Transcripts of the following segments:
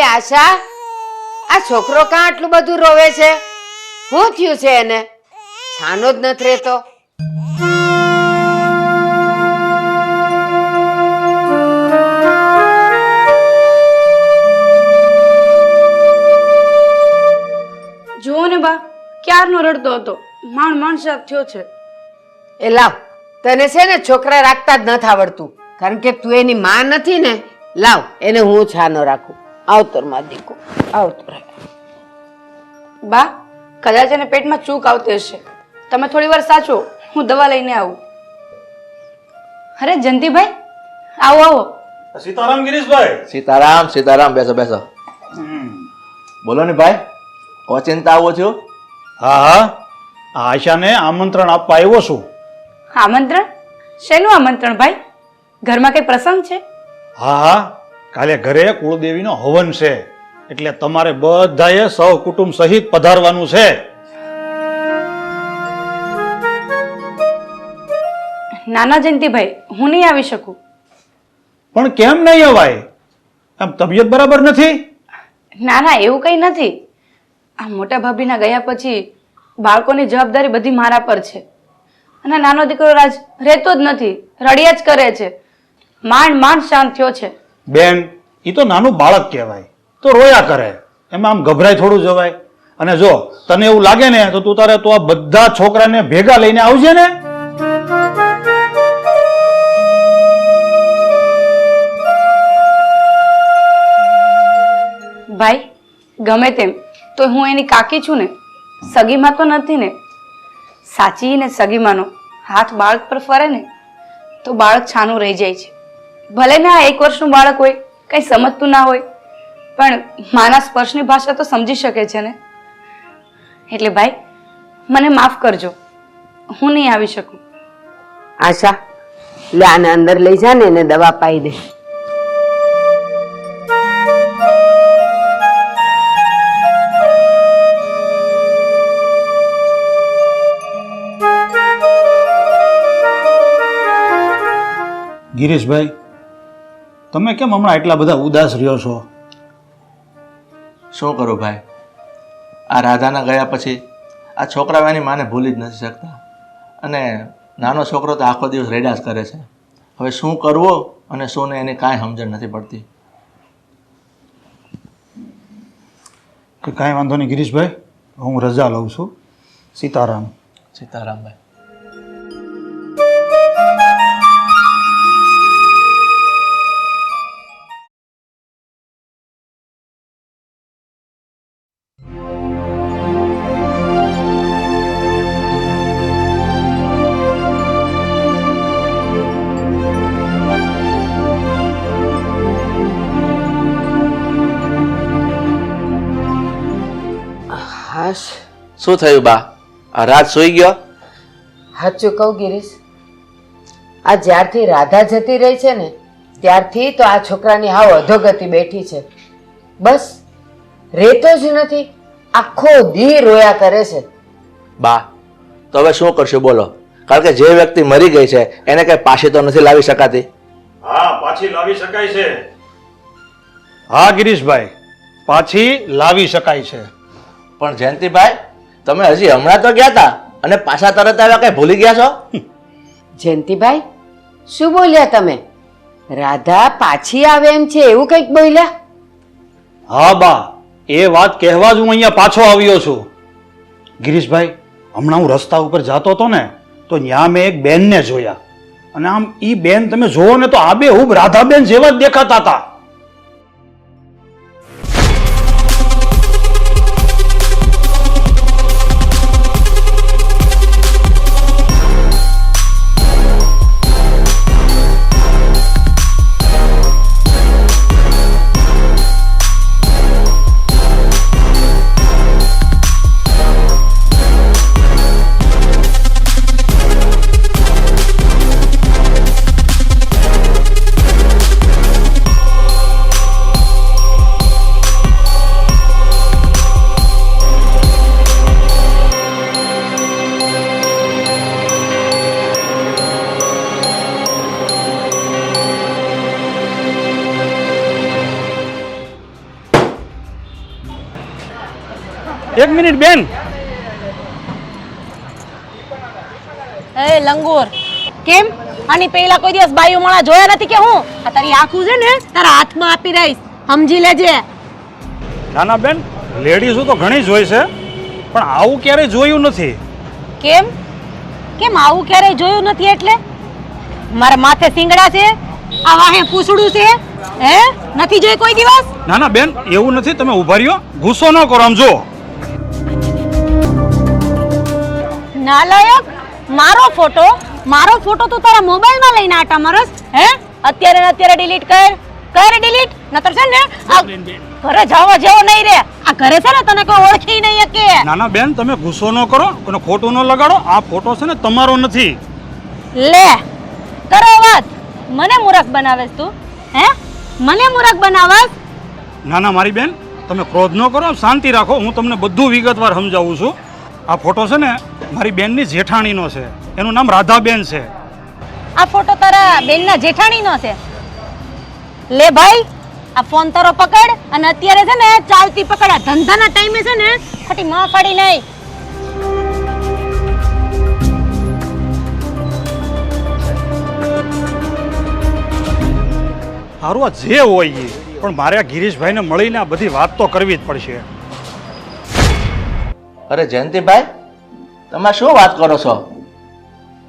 આશા? આ છોકરો કાં આટલું બધું રોવે છે? શું થયું છે એને? છાનો જ નથી રહેતો. જુઓ ને બા ક્યારનો રડતો હતો? માણ માણ સાફ થયો છે. એ લાવ તને છે ને છોકરા રાખતા જ નથી આવડતું. કારણ કે તું એની માં નથી ને લાવ એને હું છાનો રાખું. આવતરમાં દીકો આવતર. બા કદાચ એને પેટમાં ચૂક આવતી હશે. તમે થોડી વાર સાચો હું દવા લઈને આવું. અરે જંતીભાઈ આવો આવો. સીતારામ ગિરીશભાઈ. સીતારામ સીતારામ બેસો બેસો. બોલો ને ભાઈ ઓચિંતા આવો છો? હા હા. આશાને આમંત્રણ આપવા આવ્યો છું. આમંત્રણ? શેનું આમંત્રણ ભાઈ? ઘરમાં કઈ પ્રસંગ છે? હા હા. કાલે ઘરે કુળદેવીનો હવન છે. એટલે તમારે બધાએ સૌ કુટુંબ સહિત પધારવાનું છે. નાના જયંતિભાઈ હું નહીં આવી શકું. પણ કેમ નહીં અવાય? આમ તબિયત બરાબર નથી? ના ના એવું કંઈ નથી. આ મોટા ભાભીના ગયા પછી બાળકોની જવાબદારી બધી મારા પર છે. અને નાનો દીકરો રાજ રહેતો જ નથી રડ્યા જ કરે છે. માંડ માંડ શાંત થયો છે. બેન એ તો નાનું બાળક કહેવાય. તો રોયા કરે. એમાં આમ ગભરાય થોડું જવાય. અને જો, તને એવું લાગે ને, તો તું તારે તો આ બધા છોકરાને ભેગા લઈને આવજે ને. ભાઈ, ગમે તેમ, તો હું એની કાકી છું ને. સગીમાં તો નથી ને. સાચી ને સગીમાનો. હાથ બાળક પર ફરે ને, તો બાળક છાનું રહી જાય છે. ભલે ને આ એક વર્ષનું બાળક હોય કંઈ સમજતું ના હોય પણ માના સ્પર્શની ભાષા તો સમજી શકે છે ને? એટલે ભાઈ મને માફ કરજો. હું નહીં આવી શકું. આશા લે આને અંદર લઈ જા ને એને દવા પાઈ દે. ગિરીશભાઈ તમે કેમ હમણાં એટલા બધા ઉદાસ રહ્યો છો? શું કરો ભાઈ? આ રાધાના ગયા પછી આ છોકરાઓ એની માને ભૂલી જ નથી શકતા. અને નાનો છોકરો તો આખો દિવસ રેડાસ કરે છે. હવે શું કરવો અને શું ને એની કાંઈ સમજણ નથી પડતી. કે કાંઈ વાંધો નહીં ગિરીશભાઈ હું રજા લઉં છું. સીતારામ. સીતારામભાઈ શું થયું બા? આ રાત સૂઈ ગયો? સાચું કહું ગિરીશ આ જ્યારથી રાધા જતી રહી છે ને ત્યારથી તો આ છોકરાની હાવ અધોગતિ બેઠી છે. બસ રહેતો જ નથી આખો દી રોયા કરે છે. બા તો હવે શું કરશું બોલો? કારણ કે જે વ્યક્તિ મરી ગઈ છે એને કઈ પાછી તો નથી લાવી શકાતી? હા પાછી લાવી શકાય છે. હા ગિરીશભાઈ પાછી લાવી શકાય છે. પણ જયંતિભાઈ તમે હજી હમણાં તો ગયા હતા અને પાછા તરત આવ્યા કઈ ભૂલી ગયા છો? જયંતિભાઈ શું બોલ્યા તમે? રાધા પાછી આવે એમ છે એવું કંઈક બોલ્યા? હા બા એ વાત કહેવા જ હું અહીંયા પાછો આવ્યો છું. ગિરીશભાઈ હમણાં હું રસ્તા ઉપર જતો હતો ને તો ત્યાં મેં એક બેનને જોયા. અને આમ એ બેન તમે જોવો ને તો આબે હુબ રાધાબેન જેવા જ દેખાતા હતા. મિનિટ બેન. એ લંગોર. કેમ? આની પહેલા કોઈ દિવસ બાયું માળા જોયા નથી કે હું? આ તારી આખું છે ને તારા હાથમાં આપી રહીશ સમજી લેજે. નાના બેન લેડીઝો તો ઘણી જોઈ છે પણ આવું ક્યારેય જોયું નથી. કેમ? કેમ આવું ક્યારેય જોયું નથી એટલે? મારા માથે સિંગડા છે આ વાહે પૂછડું છે હે? નથી જોઈ કોઈ દિવસ? ના ના બેન એવું નથી તમે ઊભા રહ્યો. ગુસ્સો ન કરો આમ જો નાલાયક મારો ફોટો મારો ફોટો તું તારા મોબાઈલમાં લઈને આટા મારસ હે? અત્યારે ને અત્યારે ડિલીટ કર કર ડિલીટ નતર છે ને ઘરે જવા જેવો નહીં રે. આ ઘરે છે ને તને કોઈ ઓળખી નહીં શકે. ના ના બેન તમે ગુસ્સો ન કરો અને ખોટો ન લગાડો આ ફોટો છે ને તમારો નથી. લે કરો વાત. મને મૂરખ બનાવેસ તું હે? મને મૂરખ બનાવસ ના ના મારી બેન તમે ક્રોધ ન કરો શાંતિ રાખો હું તમને બધું વિગતવાર સમજાવું છું. આ ફોટો છે ને મારી બેનની જેઠાણીનો છે. એનું નામ રાધાબેન છે. આ ફોટો તારા બેનના જેઠાણીનો છે. લે ભાઈ આ ફોન તારો પકડ અને અત્યારે છે ને ચાલતી પકડ. આ ધંધાના ટાઈમે છે ને ખોટી માં ફાડી નહીં સારું આ જે હોય એ પણ મારે આ ગિરીશભાઈને મળીને આ બધી વાત તો કરવી જ પડશે. અરે જયંતિભાઈ, તમે શું વાત કરો છો?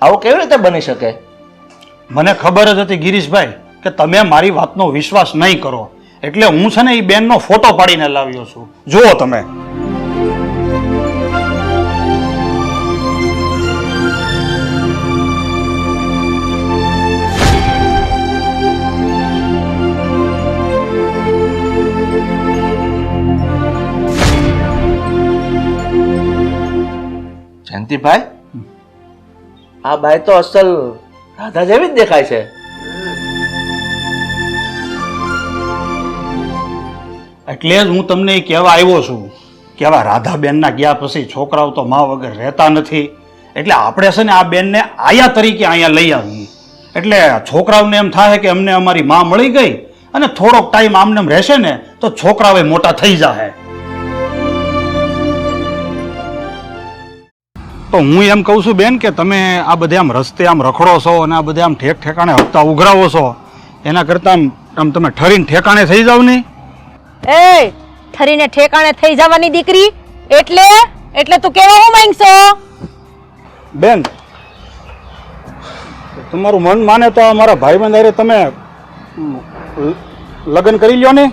આવું કેવી રીતે બની શકે? મને ખબર જ હતી ગિરીશભાઈ કે તમે મારી વાતનો વિશ્વાસ નહીં કરો. એટલે હું છે ને એ બેનનો ફોટો પાડીને લાવ્યો છું. જુઓ તમે. જયંતિભાઈ આ બાઈ તો અસલ રાધા જેવી જ દેખાય છે. એટલે જ હું તમને કહેવા આવ્યો છું કે આવા રાધાબેનના ગયા પછી છોકરાઓ તો મા વગર રહેતા નથી. એટલે આપણે છે ને આ બેનને આયા તરીકે અહીંયા લઈ આવીએ. એટલે છોકરાઓને એમ થાય કે અમને અમારી મા મળી ગઈ અને થોડોક ટાઈમ આમને રહેશે ને તો છોકરાઓ મોટા થઈ જાય તો હું એમ કહું છું બેન કે તમે આ બધે આમ રસ્તે આમ રખડો છો અને આ બધે આમ ઠેક ઠેકાણે હપ્તા ઉઘરાવો છો એના કરતાં આમ તમે ઠરીને ઠેકાણે થઈ જાવ નહીં. એ ઠરીને ઠેકાણે થઈ જવાની દીકરી? એટલે? એટલે તું કેવા હું માંગશો? બેન તમારું મન માને તો અમારા ભાઈ બંધ તમે લગ્ન કરી લ્યો ને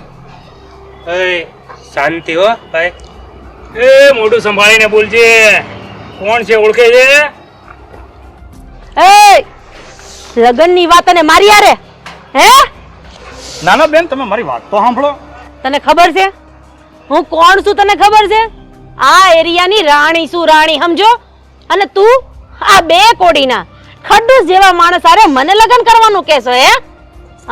એ શાંતિ હો ભાઈ. એ મોઢું સંભાળીને બોલજે. કોણ છે? ઓળખે છે? એ લગનની વાત અને મારી યારે હે? ના ના બેન તમે મારી વાત તો સાંભળો. તને ખબર છે? હું કોણ છું તને ખબર છે? આ એરિયાની રાણી છું રાણી સમજો? અને તું આ બે કોડીના ખડ્ડુસ જેવા માણસ હારે મને લગ્ન કરવાનું કહેશો હે?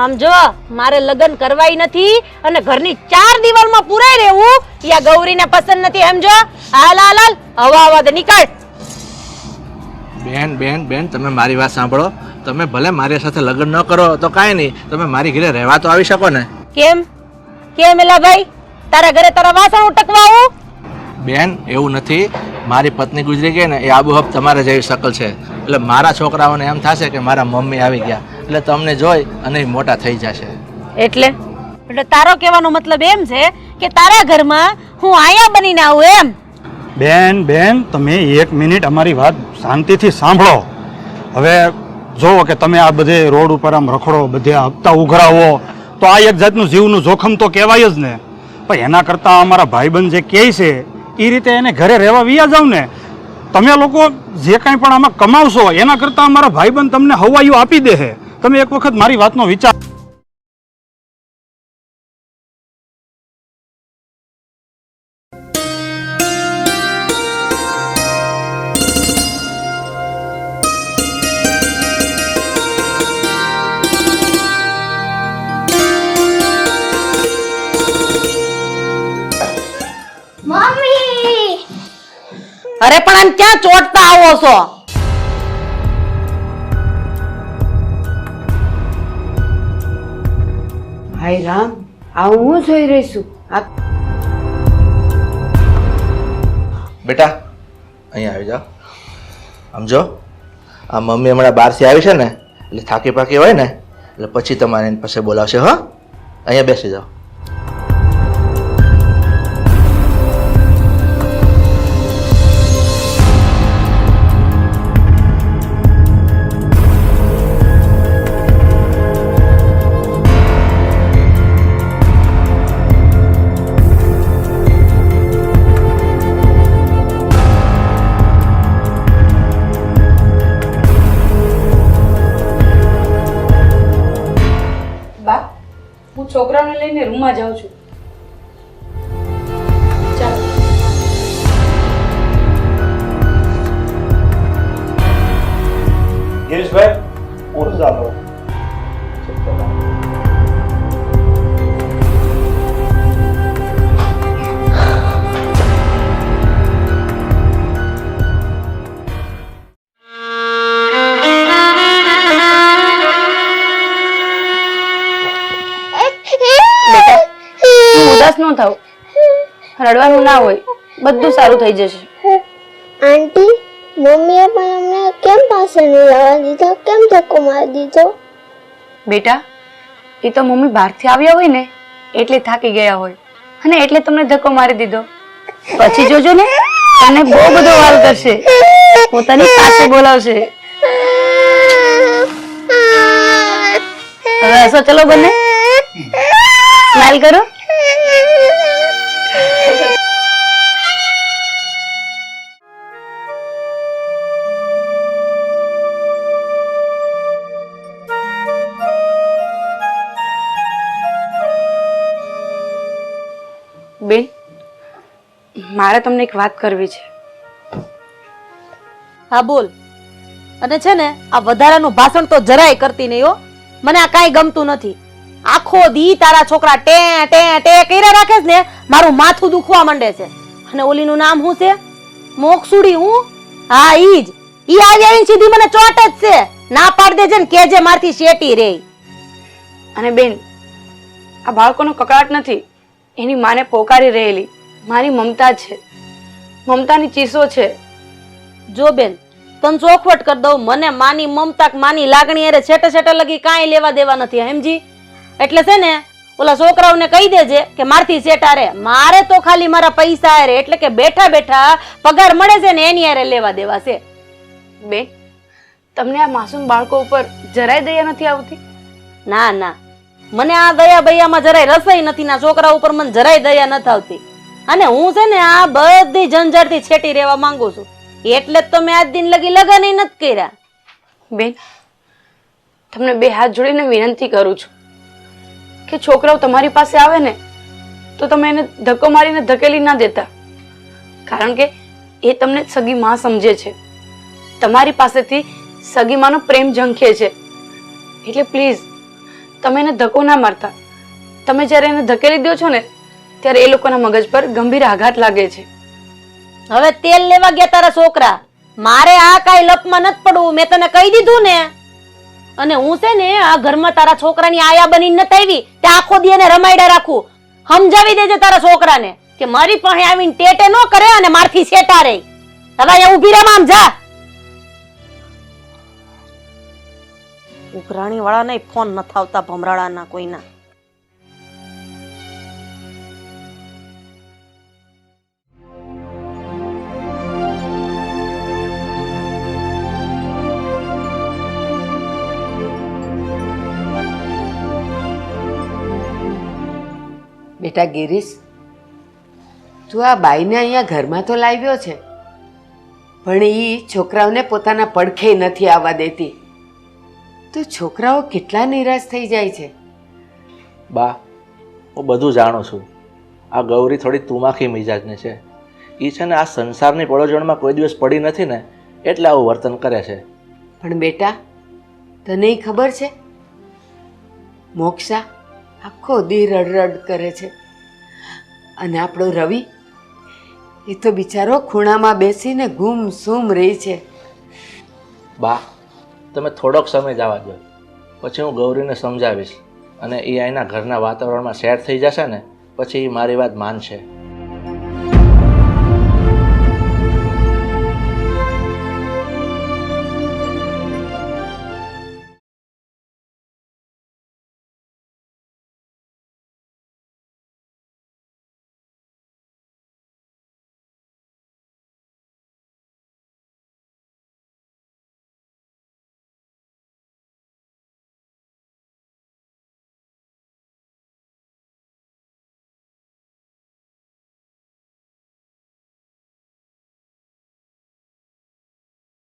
આમ જો મારે લગ્ન કરવાય નથી અને ઘરની ચાર દિવાલમાં પુરાઈ રહેવું યા ગૌરીને પસંદ નથી સમજો? હાલ હાલ હાલ હવા હવા દે નીકળ. બેન બેન બેન તમે મારી વાત સાંભળો. તમે ભલે મારી સાથે લગ્ન ન કરો તો કાંઈ નહીં. તમે મારી ઘરે રહેવા તો આવી શકો ને? કેમ? કેમ એલા ભાઈ? તારા ઘરે તારા વાસણ ઉટકવા આવું બેન એવું નથી. મારી પત્ની ગુજરી ગઈ ને એ આબુહબ તમારે જેવી શકલ છે. એટલે મારા છોકરાઓને એમ થશે કે મારા મમ્મી આવી ગયા. એટલે તમને જોઈ અને મોટા થઈ જશે. એટલે? એટલે તારો કહેવાનો મતલબ એમ છે કે તારા ઘરમાં હું આયા બનીને આવું એમ? બેન બેન તમે એક મિનિટ અમારી વાત શાંતિથી સાંભળો. હવે જુઓ કે તમે આ બધે રોડ ઉપર આમ રખડો બધે આ હપ્તા ઉઘરાવો તો આ એક જાતનું જીવનું જોખમ તો કહેવાય જ ને. પણ એના કરતાં અમારા ભાઈબંધ જે કહે છે એ રીતે એને ઘરે રહેવા વિયા જાવ ને તમે લોકો જે કાંઈ પણ આમાં કમાવશો એના કરતાં અમારા ભાઈબંધ તમને હવાઈઓ આપી દે છે તમે એક વખત મારી વાતનો વિચાર અરે પણ આમ ક્યાં ચોટતા આવો છો? ભાઈ રામ, આવું હું જોઈ રહીશું આ બેટા, અહીંયા આવી જાઓ. આમ જો, આ મમ્મી હમણાં બહારથી આવી છે ને, એટલે થાકી પાકી હોય ને, એટલે પછી તમારે એની પાસે બોલાવશે, હો? અહીંયા બેસી જાઓ. લઈને રૂમમાં જાઉં છું. ગિરીશભાઈ હું ચાલો થાવ રડવાનું ના હોય. બધું સારું થઈ જશે. આંટી મમ્મીએ પણ અમને કેમ પાસે નહીં લાવવા દીધો? કેમ ધક્કો મારી દીધો? બેટા એ તો મમ્મી બહારથી આવ્યા હોય ને એટલે થાકી ગયા હોય. અને એટલે તમને ધક્કો મારી દીધો. પછી જોજો ને તને બહુ બધો વાલ કરશે પોતાની પાસે બોલાવશે. હવે હસો ચલો બંને. સ્માઈલ કરો. બેન, મારે તમને એક વાત કરવી છે. હા, બોલ. અને છે ને, આ વધારાનું ભાષણ તો જરાય કરતી નહીં હો. મને આ કાંઈ ગમતું નથી. આખો દી તારા છોકરા ટે ટે ટે કર્યા રાખે છે ને મારું માથું દુખવા માંડે છે. અને ઓલીનું નામ શું છે? મોક્ષુડી હું? હા ઈ જ. ઈ આવી આવીને સીધી મને ચોટ જ છે. ના પાડ દેજે ને કેજે મારથી શેટી રે. અને બેન આ બાળકોનો કકળાટ નથી. એની માને પોકારી રહેલી. મારી મમતા છે. મમતાની ચીસો છે. જો બેન તને ચોખવટ કરી દઉં મને માની મમતા માની લાગણી અરે છેટે છેટે લગી કાંઈ લેવા દેવા નથી હેમજી એટલે છે ને ઓલા છોકરાઓને કહી દેજે કે મારથી સેટા રે મારે તો ખાલી મારા પૈસા રે એટલે કે બેઠા બેઠા પગાર મળે છે ને એની હારે લેવા દેવા છે. બેન તમને આ માસૂમ બાળકો ઉપર જરાય દયા નથી આવતી? ના ના. મને આ દયા બૈયામાં જરાય રસાઈ નથી ના છોકરા ઉપર મને જરાય દયા નથી આવતી. અને હું છે ને આ બધી ઝંઝટથી છેટી રહેવા માંગુ છું. એટલે જ તો મેં આજ દિન લગી લગન નથી કર્યા. બેન તમને બે હાથ જોડીને વિનંતી કરું છું. કે છોકરાઓ તમારી પાસે આવે ને, તો તમે એને ધક્કો મારીને ધકેલી ના દેતા. કારણ કે એ તમને સગી માં સમજે છે. તમારી પાસેથી સગી માનો પ્રેમ ઝંખે છે. એટલે પ્લીઝ, તમે એને ધક્કો ના મારતા. તમે જ્યારે એને ધકેલી દો છો ને, ત્યારે એ લોકોના મગજ પર ગંભીર આઘાત લાગે છે. હવે તેલ લેવા ગયા તારા છોકરા. મારે આ કાંઈ લપમાં નથી પડવું. મેં તને કહી દીધું ને. અને હું છે ને આ ઘરમાં તારા છોકરાની આયા બનીને નથી આવી. તે આખો દી એને રમાડ્યા રાખું. સમજાવી દેજે તારા છોકરાને કે મારી પાસે આવીને ટેટે ન કરે અને મારથી સેટા રહી. હવે એ ઊભી રહે આમ જા. ઉઘરાણી વાળા ને ફોન નથી આવતા ભમરાળાના કોઈના. બેટા ગિરીશ તું આ બાઈને અહીંયા ઘરમાં તો લાવ્યો છે પણ એ છોકરાઓને પોતાના પડખે નથી આવવા દેતી. તો છોકરાઓ કેટલા નિરાશ થઈ જાય છે? બા હું બધું જાણું છું. આ ગૌરી થોડી તુમાખી મિજાજની છે. એ છે ને આ સંસારની પડોજણમાં કોઈ દિવસ પડી નથી ને એટલે આવું વર્તન કરે છે. પણ બેટા તને ખબર છે? મોક્ષા આખો દી રડરડ કરે છે. અને આપણો રવિ? એ તો બિચારો ખૂણામાં બેસીને ગુમ સુમ રહી છે. બા, તમે થોડોક સમય જવા દો. પછી હું ગૌરીને સમજાવીશ અને એ અહીંના ઘરના વાતાવરણમાં સેટ થઈ જશે ને, પછી એ મારી વાત માનશે.